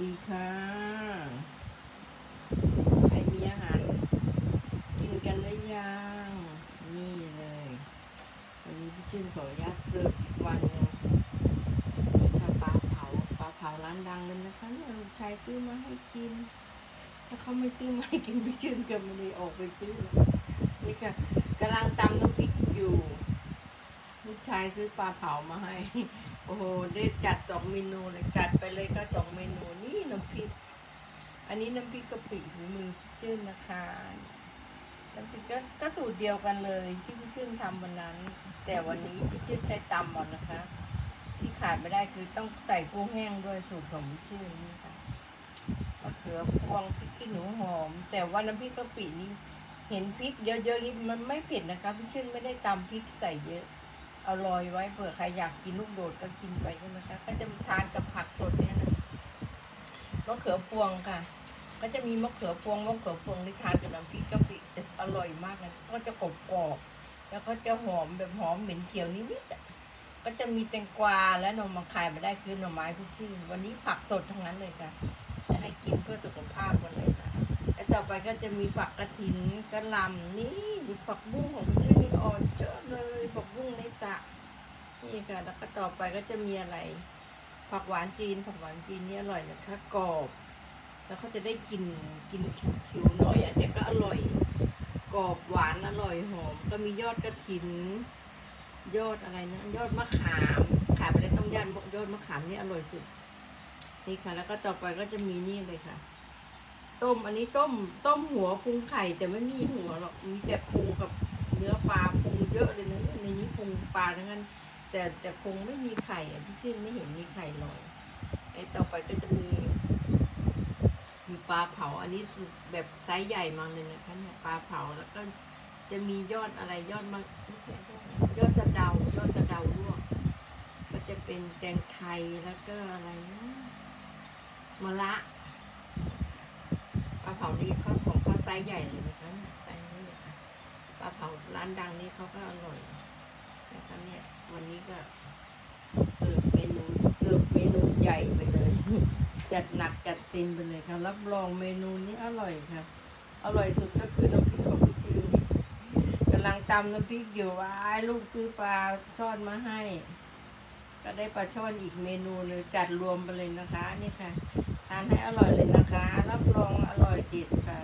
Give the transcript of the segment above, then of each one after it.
ดีค่ะใครมีอาหารกินกันหรือยัง นี่เลย วันนี้พี่ชื่นขออนุญาตเสิร์ฟอีกวันหนึ่งนี่ค่ะปลาเผาปลาเผาร้านดังเลยนะคะลูกชายซื้อมาให้กิน ถ้าเขาไม่ซื้อมาให้กินพี่ชื่นก็ไม่ได้ออกไปซื้อนี่ค่ะกำลังตำน้ำพริกอยู่ลูกชายซื้อปลาเผามาให้ โอ้โห ได้จัดสองเมนูเลยจัดไปเลยก็สองเมนูนี่ อันนี้น้ำพริกกะปิฝีมือชื่นนะคะน้ำพริกก็ก็สูตรเดียวกันเลยที่พี่ชื่นทำวันนั้น แต่วันนี้พี่ชื่นใช้ตำหมดนะคะ ที่ขาดไม่ได้คือต้องใส่กุ้งแห้งด้วยสูตรของพี่ชื่นนี่ค่ะมะเขือพวงพริกขี้หนูหอม แต่ว่าน้ำพริกกะปินี่เห็นพริกเยอะๆนี่มันไม่เผ็ดนะคะพี่ชื่นไม่ได้ตำพริกใส่เยอะ เอาลอยไว้เผื่อใครอยากกินลูกโดดก็กินไปใช่ไหมคะก็จะทานกับผักสดเนี่ยนะมะเขือพวงค่ะ ก็จะมีมะเขือพวงมะเขือพวงที่ทานกับน้ำพริกกะปิจะอร่อยมากเลยก็จะกรอบกรอบๆแล้วก็จะหอมแบบหอมเหม็นเขียวนิดๆอะก็จะมีแตงกวาและหน่อไมาขายมาได้คือหน่อไม้พี่ชื่นวันนี้ผักสดทั้งนั้นเลยค่ะจะให้กินเพื่อสุขภาพกันเลยค่ะแล้วต่อไปก็จะมีฝักกระถินกระหลำนี่ดูฝักบุ้งของพี่ชื่นนี่อ่อนเยอะเลยฝักบุ้งในสระนี่ค่ะแล้วก็ต่อไปก็จะมีอะไร ผักหวานจีนผักหวานจีนนี่อร่อยนะคะกรอบ แล้วเขาจะได้กลินกลินคิวๆหน่อยอะแต่ก็อร่อย กรอบหวานอร่อยหอม ก็มียอดกระถิน ยอดอะไรนะ ยอดมะขามขายไปได้ต้องย่านยอดมะขามนี่อร่อยสุด นี่ค่ะ แล้วก็ต่อไปก็จะมีนี่เลยค่ะ ต้มอันนี้ต้มต้มหัวพุงไข่แต่ไม่มีหัวหรอกมีแต่พุงกับเนื้อปลาพุงเยอะเลยนะเนี่ยในนี้พุงปลาทั้งนั้นแต่แต่คงไม่มีไข่อะพี่ชื่นไม่เห็นมีไข่ลอยไอ้ต่อไปก็จะมี ปลาเผา อันนี้แบบไซส์ใหญ่มากเลยนะคะเนี่ยปลาเผาแล้วก็จะมียอดอะไรยอดมะยอดสะเดายอดสะเดาลวก ก็จะเป็นแตงไทยแล้วก็อะไรนะมะระปลาเผานี่เขาของเขาไซส์ใหญ่เลยนะคะเนี่ยไซส์นี้เลยค่ะปลาเผาร้านดังนี่เขาก็อร่อยนะคะเนี่ยวันนี้ก็เสิร์ฟเมนูเสิร์ฟเมนูใหญ่ไปเลย จัดหนักจัดเต็มไปเลยค่ะ รับรองเมนูนี้อร่อยค่ะ อร่อยสุดก็คือน้ำพริกของพี่จืนกำลังตำน้ำพริกอยู่ว่าลูกซื้อปลาช่อนมาให้ ก็ได้ปลาช่อนอีกเมนูเลยจัดรวมไปเลยนะคะนี่ค่ะ ทานให้อร่อยเลยนะคะ รับรองอร่อยเด็ดค่ะ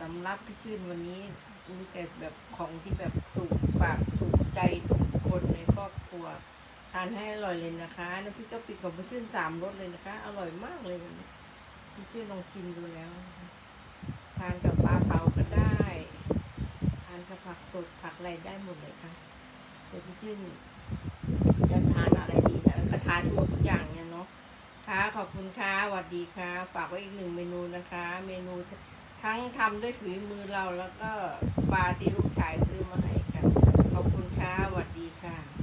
สำหรับพี่ชื่นวันนี้มีแต่แบบของที่แบบถูกปากถูกใจทุกคนในครอบครัว ทานให้อร่อยเลยนะคะน้ำพริกกะปิของพี่ชื่นสามรสเลยนะคะ อร่อยมากเลยวันนี้พี่ชื่นลองชิมดูแล้ว ทานกับปลาเผาก็ได้ ทานกับผักสดผักอะไรได้หมดเลยค่ะเดี๋ยวพี่ชื่นจะทานอะไรดีนะก็ทานหมดทุกอย่างเนี่ยเนาะค่ะขอบคุณค่ะสวัสดีค่ะ ฝากไว้อีกหนึ่งเมนูนะคะ เมนูทั้งทำด้วยฝีมือเราแล้วก็ปลาที่ลูกชายซื้อมาให้ค่ะ ขอบคุณค่ะสวัสดีค่ะ